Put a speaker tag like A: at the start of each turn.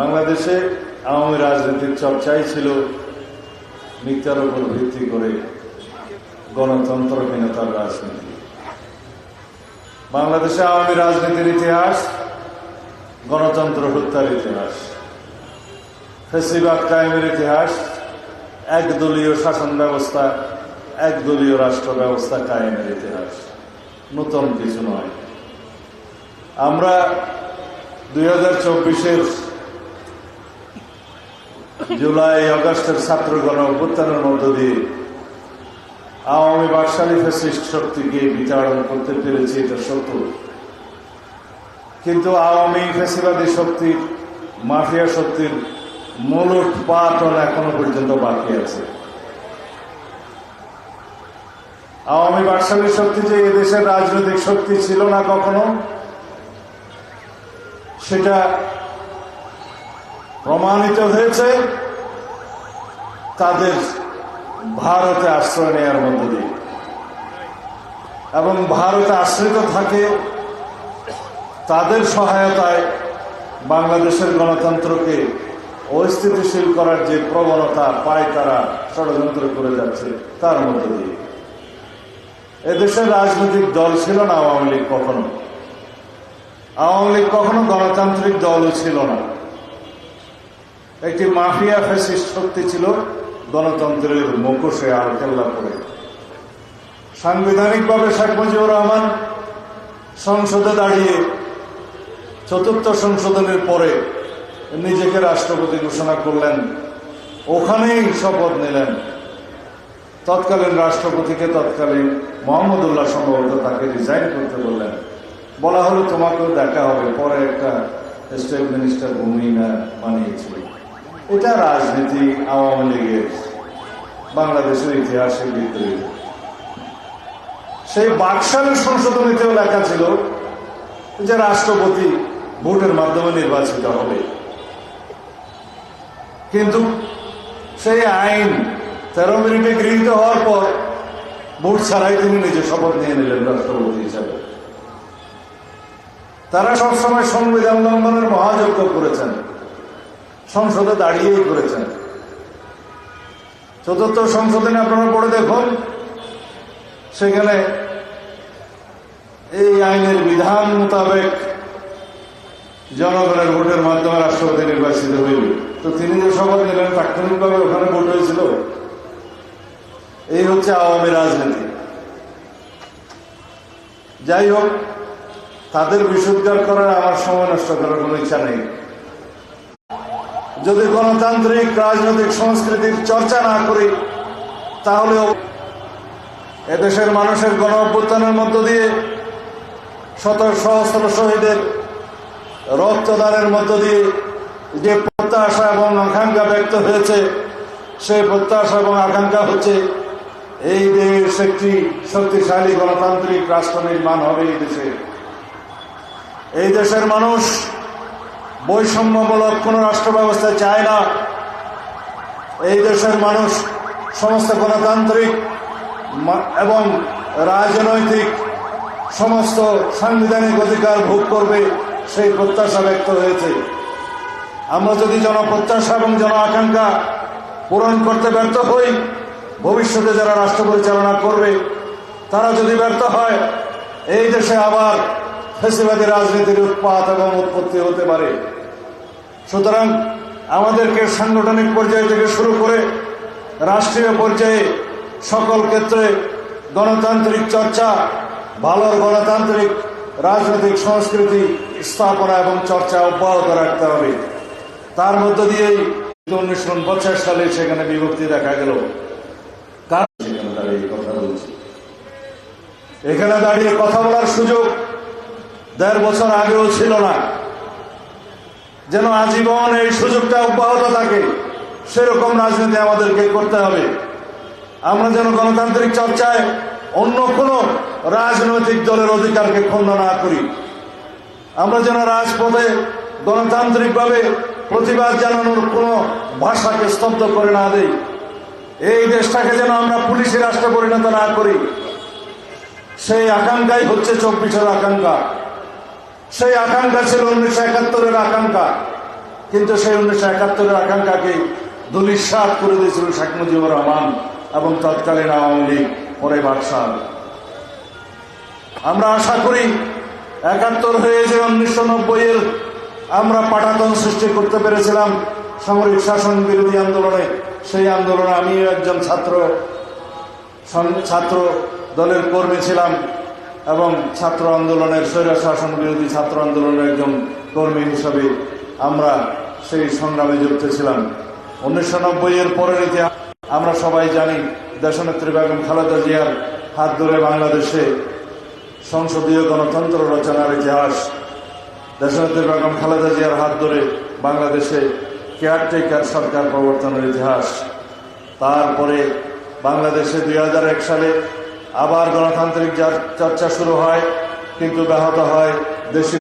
A: বাংলাদেশে আওয়ামী রাজনীতির চর্চাই ছিল মিথ্যার উপর ভিত্তি করে গণতন্ত্রহীনতার রাজনীতি। বাংলাদেশে আওয়ামী রাজনীতির ইতিহাস, গণতন্ত্র হত্যার ইতিহাস। ফেসিবাদ কায়েমের ইতিহাস, একদলীয় শাসন ব্যবস্থা, একদলীয় রাষ্ট্র ব্যবস্থা কায়েমের ইতিহাস। নতুন কিছু নয়। আমরা দুই হাজার চব্বিশের জুলাই আগস্টের ছাত্র গণ অভ্যুত্থানের মধ্য দিয়ে আওয়ামী বাকশালী ফ্যাসিস্ট শক্তিকে বিচারণ করতে পেরেছি এটা সত্য। কিন্তু আওয়ামী ফেসিবাদী শক্তির মাফিয়া শক্তির মূল উৎপাদন এখনও পর্যন্ত বাকি আছে। আওয়ামী বাকশালী শক্তি যে এদেশের রাজনৈতিক শক্তি ছিল না কখনো, সেটা প্রমাণিত হয়েছে, তাদের ভারতে আশ্রয় নেওয়ার মধ্য দিয়ে। এবং ভারতে আশ্রিত থাকে তাদের সহায়তায় বাংলাদেশের গণতন্ত্রকে অস্থিতিশীল করার যে প্রবণতা পায় তারা ষড়যন্ত্র করে যাচ্ছে তার মধ্য দিয়ে। এদেশের রাজনৈতিক দল ছিল না আওয়ামী লীগ কখনো। আওয়ামী লীগ কখনো গণতান্ত্রিক দলও ছিল না। একটি মাফিয়া ফ্যাসিস্ট শক্তি ছিল, গণতন্ত্রের মুখোশে আলকেল্লা করে সাংবিধানিকভাবে শেখ মুজিবুর রহমান সংসদে দাঁড়িয়ে চতুর্থ সংশোধনের পরে নিজেকে রাষ্ট্রপতি ঘোষণা করলেন, ওখানেই শপথ নিলেন। তৎকালীন রাষ্ট্রপতিকে তৎকালীন মোহাম্মদুল্লাহ সম্ভবত তাকে রিজাইন করতে বললেন। বলা হলো, তোমাকেও দেখা হবে। পরে একটা স্টেট মিনিস্টার ভূমিকা বানিয়েছিল। এটা রাজনীতি আওয়ামী লীগের, বাংলাদেশের ইতিহাসের ভিতরে। সেই বাকশালের সংশোধনীতেও লেখা ছিল যে রাষ্ট্রপতি ভোটের মাধ্যমে নির্বাচিত হবে। কিন্তু সেই আইন তেরো মিনিটে গৃহীত হওয়ার পর ভোট ছাড়াই তিনি নিজে শপথ নিয়ে নিলেন রাষ্ট্রপতি হিসাবে। তারা সবসময় সংবিধান লঙ্ঘনের মহাযজ্ঞ করেছেন। সংসদে দাঁড়িয়েই করেছেন। চতুর্থ সংশোধনে আপনারা পড়ে দেখুন। সেখানে এই আইনের বিধান মোতাবেক জনগণের ভোটের মাধ্যমে রাষ্ট্রপতি নির্বাচিত হইল তো তিনি যে শপথ নিলেন, তাৎক্ষণিকভাবে ওখানে ভোট হয়েছিল। এই হচ্ছে আওয়ামী রাজনীতি। যাই হোক, তাদের বিশুদ্ধার করার আমার সময় নষ্ট করার কোনো ইচ্ছা নেই। যদি গণতান্ত্রিক, রাজনৈতিক, সংস্কৃতির চর্চা না করি, তাহলে এদেশের মানুষের গণ অভ্যুত্থানের মধ্য দিয়ে শত সহস্র শহীদের রক্তদানের মধ্য দিয়ে যে প্রত্যাশা এবং আকাঙ্ক্ষা ব্যক্ত হয়েছে, সেই প্রত্যাশা এবং আকাঙ্ক্ষা হচ্ছে এই দেশ একটি শক্তিশালী গণতান্ত্রিক রাষ্ট্র নির্মাণ হবে এই দেশে। এই দেশের মানুষ বৈষম্যমূলক কোন রাষ্ট্র ব্যবস্থা চায় না। এই দেশের মানুষ সমস্ত গণতান্ত্রিক এবং রাজনৈতিক সমস্ত সাংবিধানিক অধিকার ভোগ করবে সেই প্রত্যাশা ব্যক্ত হয়েছে। আমরা যদি জনপ্রত্যাশা এবং জন আকাঙ্ক্ষা পূরণ করতে ব্যর্থ হই, ভবিষ্যতে যারা রাষ্ট্র পরিচালনা করবে, তারা যদি ব্যর্থ হয়, এই দেশে আবার ফেসিবাদী রাজনীতির উৎপাত এবং উৎপত্তি হতে পারে। সুতরাং আমাদেরকে সাংগঠনিক পর্যায় থেকে শুরু করে রাষ্ট্রীয় পর্যায়ে সকল ক্ষেত্রে গণতান্ত্রিক চর্চা ভালো গণতান্ত্রিক রাজনৈতিক সংস্কৃতি স্থাপনা এবং চর্চা অব্যাহত রাখতে হবে। তার মধ্য দিয়েই উনিশশো পঞ্চাশ সালে সেখানে বিভক্তি দেখা গেল। কথা বলছি? এখানে দাঁড়িয়ে কথা বলার সুযোগ দেড় বছর আগেও ছিল না। যেন আজীবন এই সুযোগটা অব্যাহত থাকে, সেরকম রাজনীতি আমাদেরকে করতে হবে। আমরা যেন গণতান্ত্রিক চর্চায় অন্য কোনো রাজনৈতিক দলের অধিকারকে খণ্ড না করি। আমরা যেন রাজপথে গণতান্ত্রিকভাবে প্রতিবাদ জানানোর কোনো ভাষাকে স্তব্ধ করে না দেই। এই দেশটাকে যেন আমরা পুলিশি রাষ্ট্র পরিণত না করি। সেই আকাঙ্ক্ষাই হচ্ছে চব্বিশের আকাঙ্ক্ষা। সেই আকাঙ্ক্ষা ছিল উনিশশো একাত্তরের আকাঙ্ক্ষা। কিন্তু সেই উনিশশো একাত্তরের আকাঙ্ক্ষাকে দুলিশ্বাস করে দিয়েছিল শেখ মুজিবুর রহমান এবং তৎকালীন আওয়ামী লীগ, পরে বাদশাহ। আমরা আশা করি একাত্তর হয়ে যে উনিশশো নব্বইয়ের আমরা পাঠাতন সৃষ্টি করতে পেরেছিলাম, সামরিক শাসন বিরোধী আন্দোলনে, সেই আন্দোলনে আমিও একজন ছাত্র ছাত্র দলের কর্মী ছিলাম। এবং ছাত্র আন্দোলনের স্বৈর শাসন বিরোধী ছাত্র আন্দোলনের একজন কর্মী হিসাবে আমরা সেই সংগ্রামে যুক্ত ছিলাম। উনিশশো নব্বই এর পরের ইতিহাস আমরা সবাই জানি, দেশনেত্রী বেগম খালেদা জিয়ার হাত ধরে বাংলাদেশে সংসদীয় গণতন্ত্র রচনার ইতিহাস, দেশনেত্রী বেগম খালেদা জিয়ার হাত ধরে বাংলাদেশে কেয়ারটেকার সরকার প্রবর্তনের ইতিহাস। তারপরে বাংলাদেশে দুই হাজার এক সালে আবার গণতান্ত্রিক চর্চা শুরু হয় কিন্তু ব্যাহত হয় দেশি